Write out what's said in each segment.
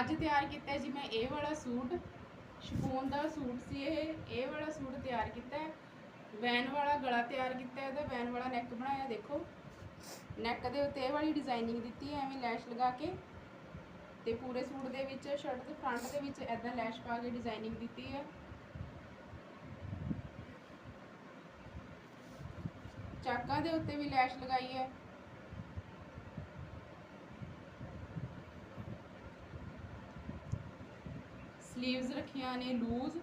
ਅੱਜ ਤਿਆਰ ਕੀਤਾ ਜੀ ਮੈਂ ਇਹ ਵਾਲਾ ਸੂਟ ਸ਼ਪੂਨ ਦਾ ਸੂਟ ਸੀ ਇਹ ਇਹ ਵਾਲਾ ਸੂਟ ਤਿਆਰ ਕੀਤਾ ਹੈ। ਵੈਨ ਵਾਲਾ ਗਲਾ ਤਿਆਰ ਕੀਤਾ ਹੈ ਤੇ ਵੈਨ ਵਾਲਾ ਨੈਕ ਬਣਾਇਆ ਦੇਖੋ। ਨੈਕ ਦੇ ਉੱਤੇ ਇਹ ਵਾਲੀ ਡਿਜ਼ਾਈਨਿੰਗ ਦਿੱਤੀ ਹੈ, ਐਵੇਂ ਲੈਸ਼ ਲਗਾ ਕੇ। ਤੇ ਪੂਰੇ ਸੂਟ ਦੇ ਵਿੱਚ ਸ਼ਰਟ ਦੇ ਫਰੰਟ ਦੇ ਵਿੱਚ ਐਦਾਂ ਲੈਸ਼ ਪਾ ਕੇ ਡਿਜ਼ਾਈਨਿੰਗ ਦਿੱਤੀ ਹੈ। ਚਾਕਾਂ ਦੇ ਉੱਤੇ ਵੀ ਲੈਸ਼ ਲਗਾਈ ਹੈ। ਸਲੀਵਸ ਰੱਖੀਆਂ ਨੇ ਲੂਜ਼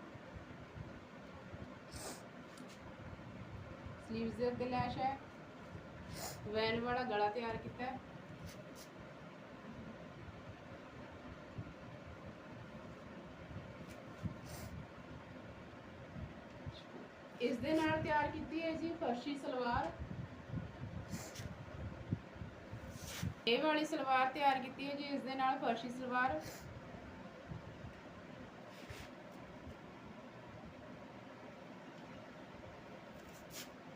ਸਲੀਵਸ ਦੇ ਉੱਤੇ ਲੈਸ਼ ਹੈ। ਵੈਨ ਵਾਲਾ ਗਲਾ ਤਿਆਰ ਕੀਤਾ ਹੈ। ਇਸ ਦੇ ਨਾਲ ਤਿਆਰ ਕੀਤੀ ਹੈ ਜੀ ਫਰਸ਼ੀ ਸਲਵਾਰ। ਇਹ ਵਾਲੀ ਸਲਵਾਰ ਤਿਆਰ ਕੀਤੀ ਹੈ ਜੀ, ਇਸ ਦੇ ਨਾਲ ਫਰਸ਼ੀ ਸਲਵਾਰ।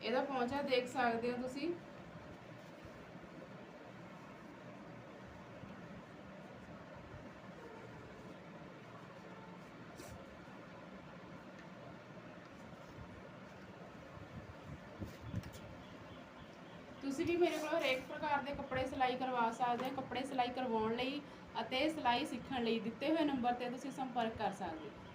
ਇਹਦਾ ਪਹੁੰਚਾ ਦੇਖ ਸਕਦੇ ਹੋ ਤੁਸੀਂ। ਤੁਸੀਂ ਵੀ ਮੇਰੇ ਕੋਲ ਹਰੇਕ ਪ੍ਰਕਾਰ ਦੇ ਕੱਪੜੇ ਸਿਲਾਈ ਕਰਵਾ ਸਕਦੇ ਹੋ, ਕੱਪੜੇ ਸਿਲਾਈ ਕਰਵਾਉਣ ਲਈ ਅਤੇ ਸਿਲਾਈ ਸਿੱਖਣ ਲਈ ਦਿੱਤੇ ਹੋਏ ਨੰਬਰ ਤੇ ਤੁਸੀਂ ਸੰਪਰਕ ਕਰ ਸਕਦੇ ਹੋ।